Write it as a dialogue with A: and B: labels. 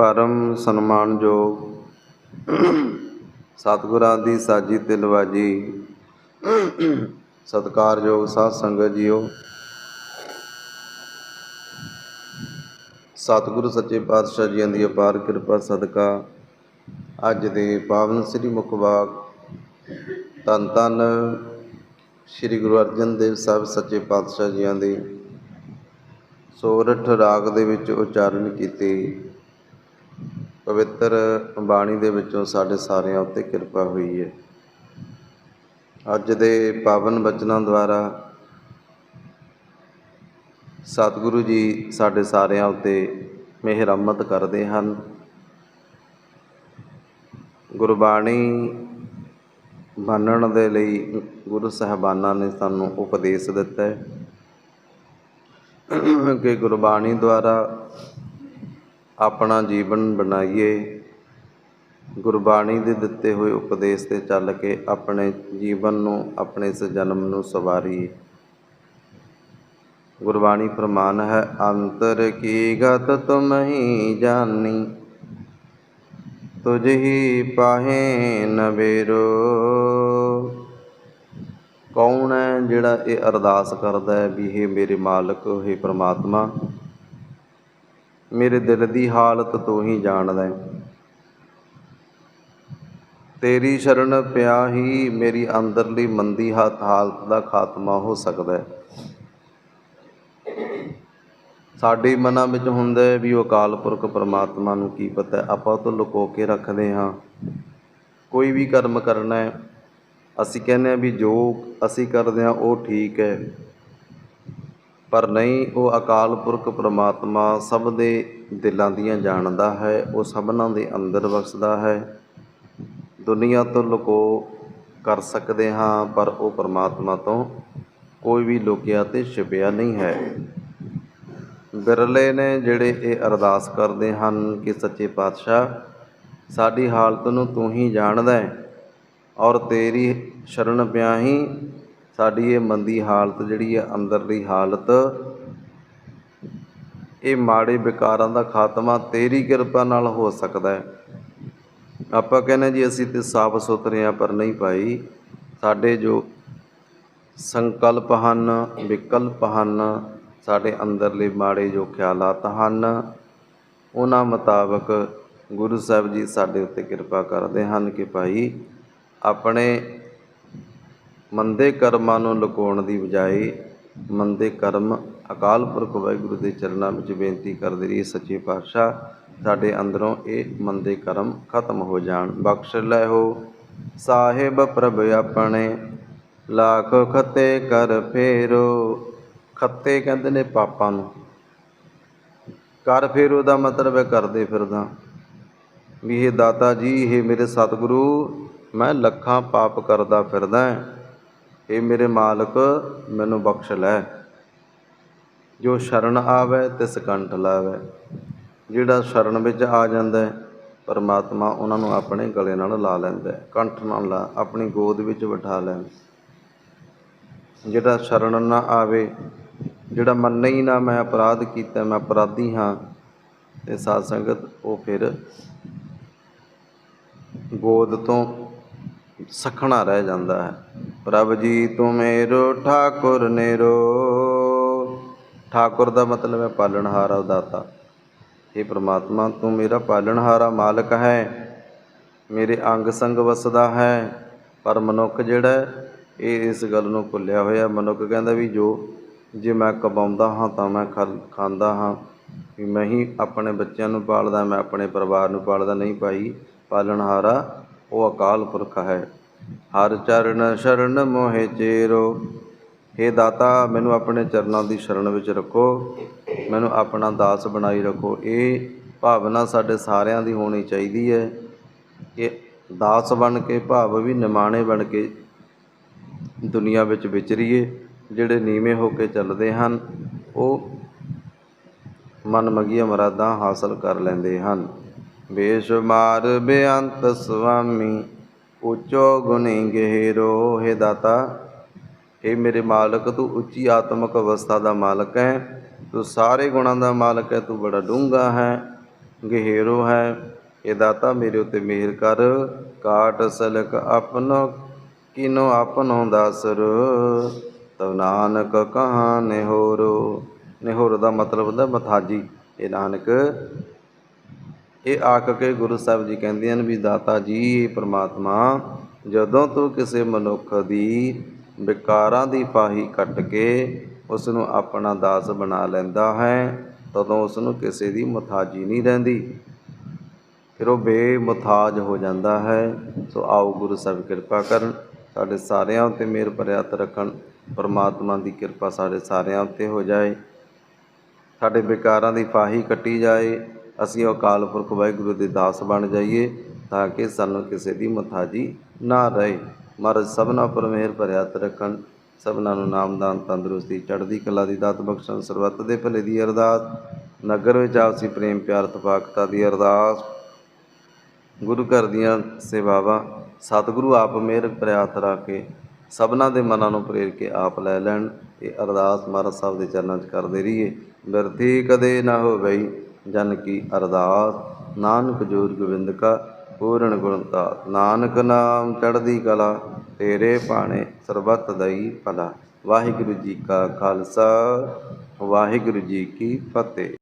A: ਪਰਮ ਸਨਮਾਨਯੋਗ ਸਤਿਗੁਰਾਂ ਦੀ ਸਾਜੀ ਤੇ ਲਵਾਜੀ ਸਤਿਕਾਰਯੋਗ ਸਾਧ ਸੰਗਤ ਜੀਓ। ਸਤਿਗੁਰੂ ਸੱਚੇ ਪਾਤਸ਼ਾਹ ਜੀਆਂ ਦੀ ਅਪਾਰ ਕਿਰਪਾ, ਸਦਕਾ। ਅੱਜ ਦੇ ਪਾਵਨ ਸ੍ਰੀ ਮੁਖਵਾਕ ਧੰਨ ਧੰਨ ਸ੍ਰੀ ਗੁਰੂ ਅਰਜਨ ਦੇਵ ਸਾਹਿਬ ਸੱਚੇ ਪਾਤਸ਼ਾਹ ਜੀਆਂ ਦੇ। ਸੋਰਠ ਰਾਗ ਦੇ ਵਿੱਚ ਉਚਾਰਨ ਕੀਤੀ। ਪਵਿੱਤਰ ਬਾਣੀ ਦੇ ਵਿੱਚੋਂ ਸਾਡੇ ਸਾਰਿਆਂ ਉੱਤੇ ਕਿਰਪਾ ਹੋਈ ਹੈ ਅੱਜ ਦੇ ਪਾਵਨ ਬਚਨਾਂ ਦੁਆਰਾ ਸਤਿਗੁਰੂ ਜੀ ਸਾਡੇ ਸਾਰਿਆਂ ਉੱਤੇ ਮਿਹਰ ਕਰਦੇ ਹਨ। ਗੁਰਬਾਣੀ ਮੰਨਣ ਦੇ ਲਈ ਗੁਰੂ ਸਾਹਿਬਾਨਾਂ ਨੇ ਸਾਨੂੰ ਉਪਦੇਸ਼ ਦਿੱਤਾ ਹੈ ਕਿ ਗੁਰਬਾਣੀ ਦੁਆਰਾ ਆਪਣਾ ਜੀਵਨ ਬਣਾਈਏ। ਗੁਰਬਾਣੀ ਦੇ ਦਿੱਤੇ ਹੋਏ ਉਪਦੇਸ਼ ਤੇ ਚੱਲ ਕੇ ਆਪਣੇ ਜੀਵਨ ਨੂੰ, ਆਪਣੇ ਇਸ ਜਨਮ ਨੂੰ ਸਵਾਰੀਏ। ਗੁਰਬਾਣੀ ਫਰਮਾਨ ਹੈ, ਅੰਤਰ ਕੀ ਗਤ ਤੁਮ ਹੀ ਜਾਣੀ ਤੁਝ ਹੀ ਪਾਹੇ ਨਵੇਰੋ ਕੌਣ ਹੈ ਜਿਹੜਾ ਇਹ ਅਰਦਾਸ ਕਰਦਾ ਹੈ ਵੀ ਇਹ ਮੇਰੇ ਮਾਲਕ, ਹੈ ਪ੍ਰਮਾਤਮਾ ਮੇਰੇ ਦਿਲ ਦੀ ਹਾਲਤ ਤੂੰ ਹੀ ਜਾਣਦਾ ਹੈ। ਤੇਰੀ ਸ਼ਰਨ ਪਿਆ ਹੀ ਮੇਰੀ ਅੰਦਰਲੀ ਮੰਦੀ ਹੱਥ ਹਾਲਤ ਦਾ ਖਾਤਮਾ ਹੋ ਸਕਦਾ ਹੈ। ਸਾਡੇ ਮਨਾਂ ਵਿੱਚ ਹੁੰਦਾ ਹੈ ਵੀ ਉਹ ਅਕਾਲ ਪੁਰਖ ਪਰਮਾਤਮਾ ਨੂੰ ਕੀ ਪਤਾ ਆਪਾਂ ਉਹ ਤੋਂ ਲੁਕੋ ਕੇ ਰੱਖਦੇ ਹਾਂ। ਕੋਈ ਵੀ ਕਰਮ ਕਰਨਾ ਹੈ, ਅਸੀਂ ਕਹਿੰਦੇ ਹਾਂ ਵੀ ਜੋ ਅਸੀਂ ਕਰਦੇ ਹਾਂ ਉਹ ਠੀਕ ਹੈ। ਪਰ ਨਹੀਂ, ਉਹ ਅਕਾਲ ਪੁਰਖ ਪ੍ਰਮਾਤਮਾ ਸਭ ਦੇ ਦਿਲਾਂ ਦੀਆਂ ਜਾਣਦਾ ਹੈ, ਉਹ ਸਭਨਾਂ ਦੇ ਅੰਦਰ ਵਸਦਾ ਹੈ। ਦੁਨੀਆ ਤੋਂ ਲੁਕੋ ਕਰ ਸਕਦੇ ਹਾਂ, ਪਰ ਉਹ ਪ੍ਰਮਾਤਮਾ ਤੋਂ ਕੋਈ ਵੀ ਲੁਕਿਆ ਤੇ ਛਿਪਿਆ ਨਹੀਂ ਹੈ। ਬਿਰਲੇ ਨੇ ਜਿਹੜੇ ਇਹ ਅਰਦਾਸ ਕਰਦੇ ਹਨ ਕਿ ਸੱਚੇ ਪਾਤਸ਼ਾਹ, ਸਾਡੀ ਹਾਲਤ ਨੂੰ ਤੂੰ ਹੀ ਜਾਣਦਾ ਹੈ ਔਰ ਤੇਰੀ ਸ਼ਰਨ ਪਿਆਹੀ ਸਾਡੀ ਇਹ ਮੰਦੀ ਹਾਲਤ ਜਿਹੜੀ ਹੈ ਅੰਦਰਲੀ ਹਾਲਤ, ਇਹ ਮਾੜੇ ਵਿਕਾਰਾਂ ਦਾ ਖਾਤਮਾ ਤੇਰੀ ਕਿਰਪਾ ਨਾਲ ਹੋ ਸਕਦਾ ਹੈ। ਆਪਾਂ ਕਹਿੰਦੇ ਜੀ, ਅਸੀਂ ਤੇ ਸਾਫ਼ ਸੁਥਰੇ ਆ ਪਰ ਨਹੀਂ ਭਾਈ। ਸਾਡੇ ਜੋ ਸੰਕਲਪ ਹਨ, ਵਿਕਲਪ ਹਨ, ਸਾਡੇ ਅੰਦਰਲੇ ਮਾੜੇ ਜੋ ਖਿਆਲਾਤ ਹਨ, ਉਹਨਾਂ ਮੁਤਾਬਕ ਗੁਰੂ ਸਾਹਿਬ ਜੀ ਸਾਡੇ ਉੱਤੇ ਕਿਰਪਾ ਕਰਦੇ ਹਨ ਕਿ ਭਾਈ, ਆਪਣੇ ਮੰਦੇ ਕਰਮਾਂ ਨੂੰ ਲੁਕਾਉਣ ਦੀ ਬਜਾਏ ਮੰਦੇ ਕਰਮ ਅਕਾਲ ਪੁਰਖ ਵਾਹਿਗੁਰੂ ਦੇ ਚਰਨਾਂ ਵਿੱਚ ਬੇਨਤੀ ਕਰਦੇ ਰਹੀ ਸੱਚੇ ਪਾਤਸ਼ਾਹ, ਸਾਡੇ ਅੰਦਰੋਂ ਇਹ ਮੰਦੇ ਕਰਮ ਖਤਮ ਹੋ ਜਾਣ। ਬਖਸ਼ ਲੈ ਹੋ ਸਾਹਿਬ ਪ੍ਰਭ ਆਪਣੇ, ਲੱਖ ਖੱਤੇ ਕਰ ਫੇਰੋ। ਖੱਤੇ ਕਹਿੰਦੇ ਨੇ ਪਾਪਾਂ ਨੂੰ। ਕਰ ਫਿਰ ਉਹਦਾ ਮਤਲਬ ਹੈ ਕਰਦੇ ਫਿਰਦਾ। ਵੀ ਇਹ ਦਾਤਾ ਜੀ ਇਹ ਮੇਰੇ ਸਤਿਗੁਰੂ, ਮੈਂ ਲੱਖਾਂ ਪਾਪ ਕਰਦਾ ਫਿਰਦਾ ਇਹ ਮੇਰੇ ਮਾਲਕ ਮੈਨੂੰ ਬਖਸ਼ ਲੈ। ਜੋ ਸ਼ਰਨ ਆਵੇ ਤਿਸ ਕੰਠ ਲਾਵੇ। ਜਿਹੜਾ ਸ਼ਰਨ ਵਿੱਚ ਆ ਜਾਂਦਾ ਹੈ, ਪਰਮਾਤਮਾ ਉਹਨਾਂ ਨੂੰ ਆਪਣੇ ਗਲੇ ਨਾਲ ਲਾ ਲੈਂਦਾ ਹੈ, ਕੰਠ ਨਾਲ ਲਾ, ਆਪਣੀ ਗੋਦ ਵਿੱਚ ਬਿਠਾ ਲੈਂਦਾ ਜਿਹੜਾ ਸ਼ਰਨ ਨਾ ਆਵੇ, ਜਿਹੜਾ ਮੰਨੇ ਹੀ ਨਾ, ਮੈਂ ਅਪਰਾਧ ਕੀਤਾ, ਮੈਂ ਅਪਰਾਧੀ ਹਾਂ, ਤੇ ਸਾਧ ਸੰਗਤ ਉਹ ਫਿਰ ਗੋਦ ਤੋਂ ਸਖਣਾ ਰਹਿ ਜਾਂਦਾ ਹੈ। ਪ੍ਰਭ ਜੀ ਤੂੰ ਮੇਰੋ, ਠਾਕੁਰ ਨੇਰੋ। ਠਾਕੁਰ ਦਾ ਮਤਲਬ ਹੈ ਪਾਲਣਹਾਰਾ ਦਾਤਾ ਇਹ ਪ੍ਰਮਾਤਮਾ, ਤੂੰ ਮੇਰਾ ਪਾਲਣਹਾਰਾ ਮਾਲਕ ਹੈ। ਮੇਰੇ ਅੰਗ ਸੰਗ ਵਸਦਾ ਹੈ। ਪਰ ਮਨੁੱਖ ਜਿਹੜਾ ਇਹ ਇਸ ਗੱਲ ਨੂੰ ਭੁੱਲਿਆ ਹੋਇਆ। ਮਨੁੱਖ ਕਹਿੰਦਾ ਵੀ ਜੋ, ਜੇ ਮੈਂ ਕਮਾਉਂਦਾ ਹਾਂ ਤਾਂ ਮੈਂ ਖਾਂਦਾ ਹਾਂ। ਵੀ ਮੈਂ ਹੀ ਆਪਣੇ ਬੱਚਿਆਂ ਨੂੰ ਪਾਲਦਾ, ਮੈਂ ਆਪਣੇ ਪਰਿਵਾਰ ਨੂੰ ਪਾਲਦਾ। ਨਹੀਂ ਭਾਈ, ਪਾਲਣਹਾਰਾ ਉਹ ਅਕਾਲ ਪੁਰਖ ਹੈ। ਹਰ ਚਰਨ ਸ਼ਰਨ ਮੋਹਿ ਚੇਰੋ। हे ਦਾਤਾ, ਮੈਨੂੰ ਆਪਣੇ ਚਰਨਾਂ ਦੀ ਸ਼ਰਨ ਵਿੱਚ ਰੱਖੋ। ਮੈਨੂੰ ਆਪਣਾ ਦਾਸ ਬਣਾਈ ਰੱਖੋ। ਇਹ ਭਾਵਨਾ ਸਾਡੇ ਸਾਰਿਆਂ ਦੀ ਹੋਣੀ ਚਾਹੀਦੀ ਹੈ। ਕਿ ਦਾਸ ਬਣ ਕੇ, ਭਾਵ ਵੀ ਨਿਮਾਣੇ ਬਣ ਕੇ ਦੁਨੀਆ ਵਿੱਚ ਵਿਚਰੀਏ, ਜਿਹੜੇ ਨੀਵੇਂ ਹੋ ਕੇ ਚੱਲਦੇ ਹਨ, ਉਹ ਮਨਮਗੀਆਂ ਮਰਾਦਾਂ ਹਾਸਲ ਕਰ ਲੈਂਦੇ ਹਨ। ਬੇਸ਼ੁਮਾਰ ਬੇਅੰਤ ਸੁਆਮੀ ਉੱਚੋ ਗੁਣੀ ਗਹਿਰੋ ਹੈ ਦਾਤਾ। ਇਹ ਮੇਰੇ ਮਾਲਕ, ਤੂੰ ਉੱਚੀ ਆਤਮਿਕ ਅਵਸਥਾ ਦਾ ਮਾਲਕ ਹੈ। ਤੂੰ ਸਾਰੇ ਗੁਣਾਂ ਦਾ ਮਾਲਕ ਹੈ, ਤੂੰ ਬੜਾ ਡੂੰਘਾ ਹੈ, ਗਹਿਰੋ ਹੈ। ਇਹ ਦਾਤਾ, ਮੇਰੇ ਉੱਤੇ ਮਿਹਰ ਕਰ। ਕਾਟ ਸਲਕ ਆਪਨੋ, ਕਿਨੋ ਆਪਨੋ ਦਾਸਰ ਤਵ ਨਾਨਕ ਕਹਾ ਨਿਹੋਰੋ। ਨਿਹੋਰ ਦਾ ਮਤਲਬ ਹੁੰਦਾ ਮਥਾਜੀ। ਇਹ ਨਾਨਕ ਇਹ ਆਖ ਕੇ ਗੁਰੂ ਸਾਹਿਬ ਜੀ ਕਹਿੰਦੇ ਹਨ ਵੀ ਦਾਤਾ ਜੀ ਇਹ ਪ੍ਰਮਾਤਮਾ, ਜਦੋਂ ਤੂੰ ਕਿਸੇ ਮਨੁੱਖ ਦੀ ਵਿਕਾਰਾਂ ਦੀ ਫਾਹੀ ਕੱਟ ਕੇ ਉਸ ਨੂੰ ਆਪਣਾ ਦਾਸ ਬਣਾ ਲੈਂਦਾ ਹੈ, ਤਦੋਂ ਉਸ ਨੂੰ ਕਿਸੇ ਦੀ ਮੁਥਾਜੀ ਨਹੀਂ ਰਹਿੰਦੀ। ਫਿਰ ਉਹ ਬੇਮੁਥਾਜ ਹੋ ਜਾਂਦਾ ਹੈ। ਸੋ ਆਓ ਗੁਰੂ ਸਾਹਿਬ ਕਿਰਪਾ ਕਰਨ, ਸਾਡੇ ਸਾਰਿਆਂ ਉੱਤੇ ਮਿਹਰ ਭਰਿਆ ਰੱਖਣ, ਪਰਮਾਤਮਾ ਦੀ ਕਿਰਪਾ ਸਾਡੇ ਸਾਰਿਆਂ ਉੱਤੇ ਹੋ ਜਾਏ। ਸਾਡੇ ਵਿਕਾਰਾਂ ਦੀ ਫਾਹੀ ਕੱਟੀ ਜਾਏ। ਅਸੀਂ ਉਹ ਅਕਾਲ ਪੁਰਖ ਵਾਹਿਗੁਰੂ ਦੇ ਦਾਸ ਬਣ ਜਾਈਏ ਤਾਂ ਕਿ ਸਾਨੂੰ ਕਿਸੇ ਦੀ ਮਥਾਜੀ ਨਾ ਰਹੇ। ਮਹਾਰਾਜ, ਸਭਨਾ ਪਰ ਮਿਹਰ ਭਰਿਆ ਰੱਖਣ। ਸਭਨਾਂ ਨੂੰ ਨਾਮਦਾਨ ਤੰਦਰੁਸਤੀ, ਚੜ੍ਹਦੀ ਕਲਾ ਦੀ ਦਾਤ ਬਖਸ਼ਣ। ਸਰਬੱਤ ਦੇ ਭਲੇ ਦੀ ਅਰਦਾਸ। ਨਗਰ ਵਿੱਚ ਆਪਸੀ ਪ੍ਰੇਮ, ਪਿਆਰ, ਤਪਾਕਤਾ ਦੀ ਅਰਦਾਸ। ਗੁਰੂ ਘਰ ਦੀਆਂ ਸੇਵਾਵਾਂ। ਸਤਿਗੁਰੂ ਆਪ ਮਿਹਰ ਪ੍ਰਿਆਤ ਰੱਖ ਕੇ ਸਭਨਾਂ ਦੇ ਮਨਾਂ ਨੂੰ ਪ੍ਰੇਰ ਕੇ ਆਪ ਲੈ ਲੈਣ। ਇਹ ਅਰਦਾਸ ਮਹਾਰਾਜ ਸਾਹਿਬ ਦੇ ਚਰਨਾਂ 'ਚ ਕਰਦੇ ਰਹੀਏ। ਬਿਰਥੀ ਕਦੇ ਨਾ ਹੋਵਈ। ਜਨ ਕੀ ਅਰਦਾਸ। ਨਾਨਕ ਜੋਰ ਗੋਬਿੰਦ ਕਾ ਪੂਰਨ ਗੁਣਤਾ ਨਾਨਕ ਨਾਮ ਚੜ੍ਹਦੀ ਕਲਾ, ਤੇਰੇ ਬਾਣੇ ਸਰਬੱਤ ਦਈ ਭਲਾ। ਵਾਹਿਗੁਰੂ ਜੀ ਕਾ ਖਾਲਸਾ, ਵਾਹਿਗੁਰੂ ਜੀ ਕੀ ਫਤਿਹ।